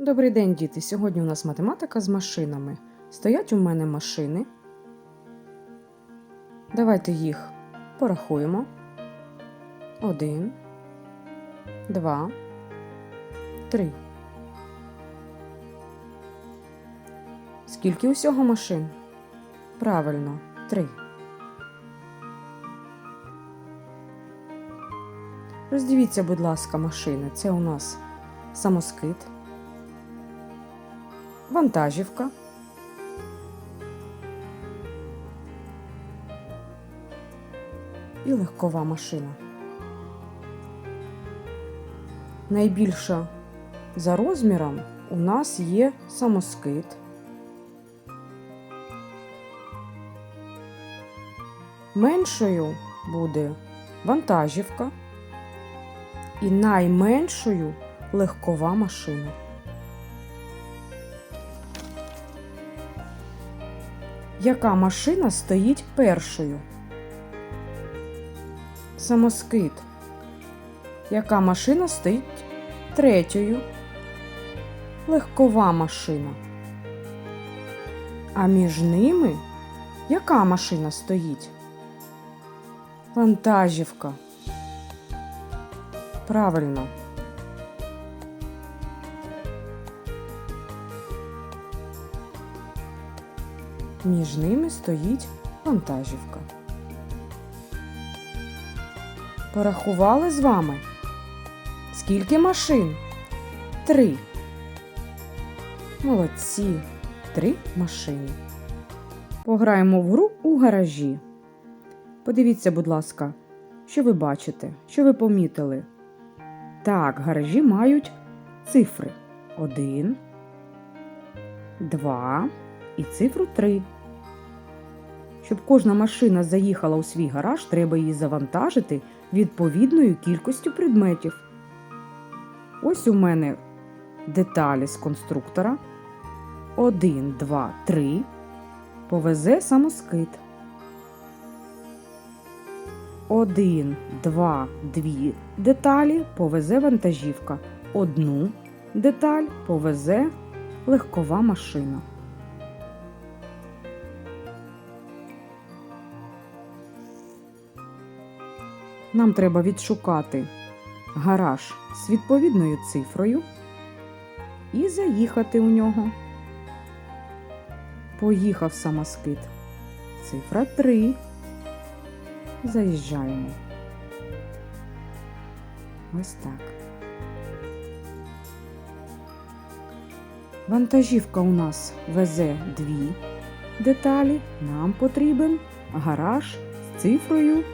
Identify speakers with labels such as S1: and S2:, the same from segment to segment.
S1: Добрий день, діти! Сьогодні у нас математика з машинами. Стоять у мене машини. Давайте їх порахуємо. Один, два, три. Скільки усього машин? Правильно, три. Роздивіться, будь ласка, машини. Це у нас самоскид, вантажівка, і легкова машина. Найбільша за розміром у нас є самоскид. Меншою буде вантажівка і найменшою легкова машина. Яка машина стоїть першою? Самоскид. Яка машина стоїть третьою? Легкова машина. А між ними яка машина стоїть? Вантажівка. Правильно. Між ними стоїть вантажівка. Порахували з вами? Скільки машин? Три. Молодці. Три машини. Пограємо в гру у гаражі. Подивіться, будь ласка, що ви бачите, що ви помітили. Так, гаражі мають цифри. Один, два і цифру три. Щоб кожна машина заїхала у свій гараж, треба її завантажити відповідною кількістю предметів. Ось у мене деталі з конструктора. Один, два, три. Повезе самоскид. Один, два, дві деталі повезе вантажівка. Одну деталь повезе легкова машина. Нам треба відшукати гараж з відповідною цифрою і заїхати у нього. Поїхав самоскид. Цифра 3. Заїжджаємо. Ось так. Вантажівка у нас везе дві деталі. Нам потрібен гараж з цифрою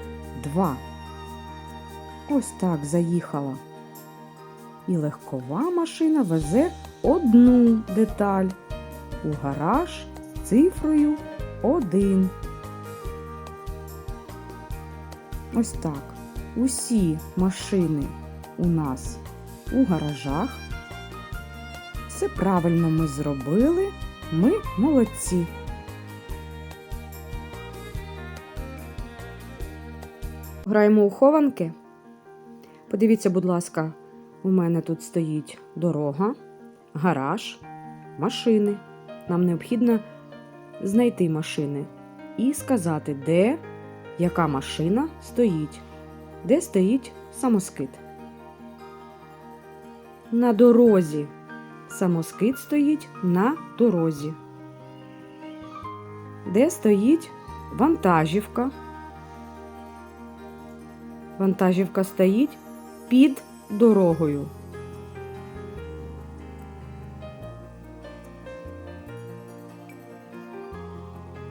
S1: 2. Ось так заїхала. І легкова машина везе одну деталь у гараж з цифрою 1. Ось так. Усі машини у нас у гаражах. Все правильно ми зробили. Ми молодці. Граємо у хованки. Подивіться, будь ласка, у мене тут стоїть дорога, гараж, машини. Нам необхідно знайти машини і сказати, де яка машина стоїть, де стоїть самоскид. На дорозі. Самоскид стоїть на дорозі. Де стоїть вантажівка? Вантажівка стоїть під дорогою.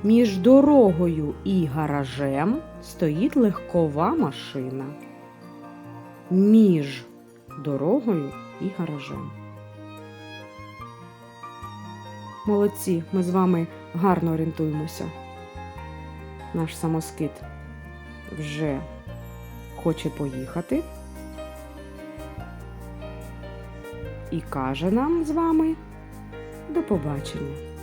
S1: Між дорогою і гаражем стоїть легкова машина. Між дорогою і гаражем. Молодці, ми з вами гарно орієнтуємося. Наш самоскид вже хоче поїхати. І каже нам з вами до побачення.